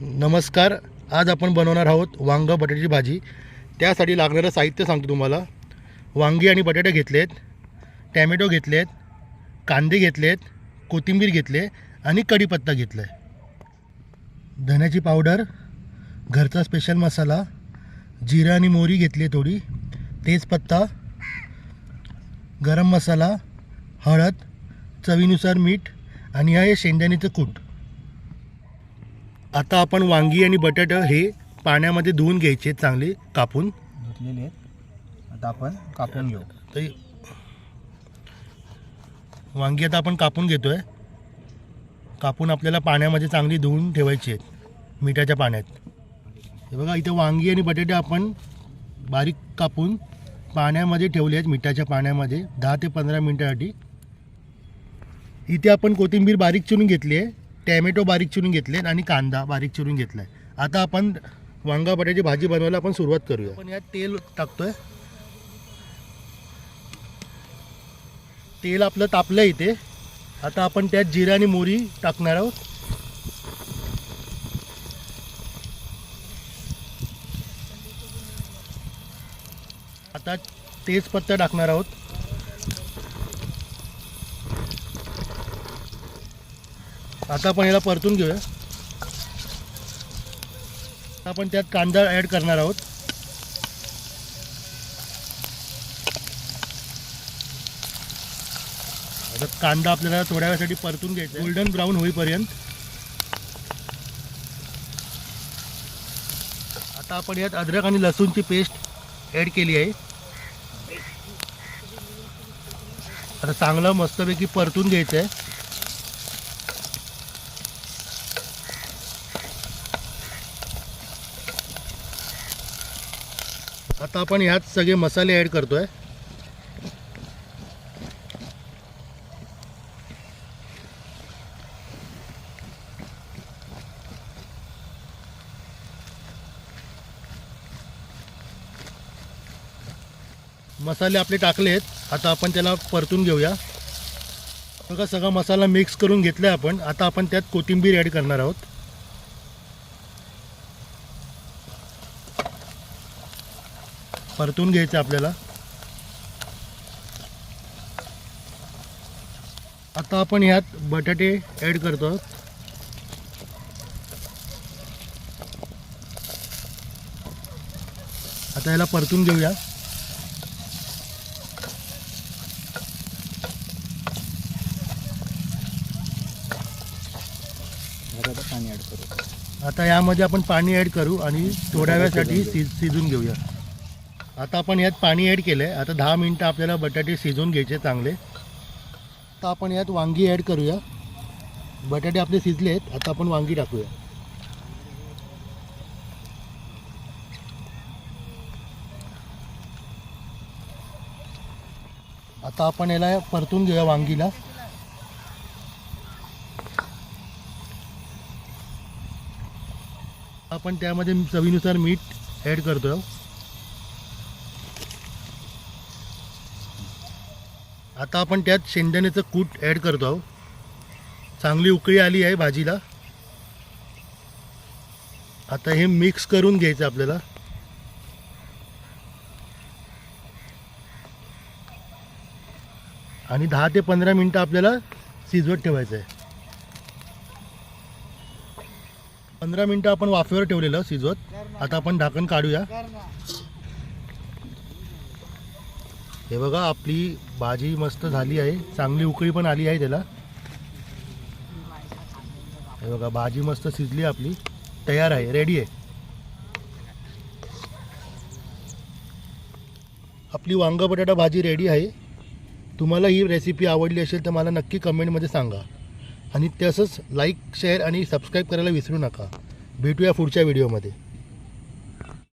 नमस्कार आज आपण बनवणार आहोत वांग बटाट्याची भाजी. त्यासाठी लागणारं साहित्य सांगतो तुम्हाला. वांगी आणि बटाटे घेतलेत टॅमॅटो घेतलेत कांदे घेतलेत कोथिंबीर घेतले आणि कढीपत्ता घेतला आहे धण्याची पावडर घरचा स्पेशल मसाला जिरा आणि मोहरी घेतली थोडी तेजपत्ता गरम मसाला हळद चवीनुसार मीठ आणि आहे शेंगदाण्याचं कूट. आता आपण वांगी आणि बटाटे हे पाण्यामध्ये धुवून घ्यायचे चांगले कापून. धुतलेले आहेत. आता आपण कापून घेऊ. तर वांगी आता आपण कापून घेतो आहे कापून आपल्याला पाण्यामध्ये चांगली धुवून ठेवायची आहेत मिठाच्या पाण्यात. हे बघा इथे वांगी आणि बटाटे आपण बारीक कापून पाण्यामध्ये ठेवले आहेत मिठाच्या पाण्यामध्ये. दहा ते पंधरा मिनटासाठी. इथे आपण कोथिंबीर बारीक चिरून घेतली आहे. टॅमॅटो बारीक चिरून घेतले आणि कांदा बारीक चिरून घेतला आहे आता आपण वांगा बटाट्याची भाजी बनवायला आपण सुरुवात करूया. आपण यात तेल टाकतोय. तेल आपलं तापलं इथे. आता आपण त्यात जिरा आणि मोरी टाकणार आहोत. आता तेजपत्ता टाकणार आहोत. आता आपण याला परतून घेऊया. आपण त्यात कांदा ॲड करणार आहोत. आता कांदा आपल्याला थोड्या वेळासाठी परतून घ्यायचा गोल्डन ब्राऊन होईपर्यंत. आता आपण यात अद्रक आणि लसूणची पेस्ट ॲड केली आहे. आता चांगलं मस्तपैकी परतून घ्यायचं आहे. आता आपण ह्यात सगळे मसाले ॲड करतो आहे मसाले आपले टाकले आहेत. आता आपण त्याला परतून घेऊया. बघा सगळा मसाला मिक्स करून घेतला आहे आपण. आता आपण त्यात कोथिंबीर ॲड करणार आहोत. परतून घ्यायचं आपल्याला. आता आपण ह्यात बटाटे ॲड करतो आहोत. आता याला परतून घेऊया. आता आता पाणी ॲड करू. आता यामध्ये आपण पाणी ॲड करू आणि थोड्या वेळासाठी शिज शिजून घेऊया. आता आपण यात पाणी ॲड केलं आहे आता दहा मिनटं आपल्याला बटाटे शिजवून घ्यायचे चांगले. आता आपण यात वांगी ॲड करूया. बटाटे आपले शिजले आहेत आता आपण वांगी टाकूया. आता आपण याला परतून घेऊया वांगीला. आपण त्यामध्ये चवीनुसार मीठ ॲड करतो आता आपण त्यात शेंगदाण्याचं कूट ॲड करतो आहोत. चांगली उकळी आली आहे भाजीला. आता हे मिक्स करून घ्यायचं आपल्याला. आणि दहा ते पंधरा मिनटं आपल्याला शिजवत ठेवायचं आहे. पंधरा मिनटं आपण वाफेवर ठेवलेलं शिजवत. आता आपण ढाकण काढूया. हे बघा आपली भाजी मस्त झाली आहे. चांगली उकळी पण आली आहे त्याला. हे बघा भाजी मस्त शिजली आपली. तयार आहे रेडी आहे. आपली वांग बटाटा भाजी रेडी आहे. तुम्हाला ही रेसिपी आवडली असेल तर मला नक्की कमेंटमध्ये सांगा. आणि तसंच लाईक शेअर आणि सबस्क्राईब करायला विसरू नका. भेटूया पुढच्या व्हिडिओमध्ये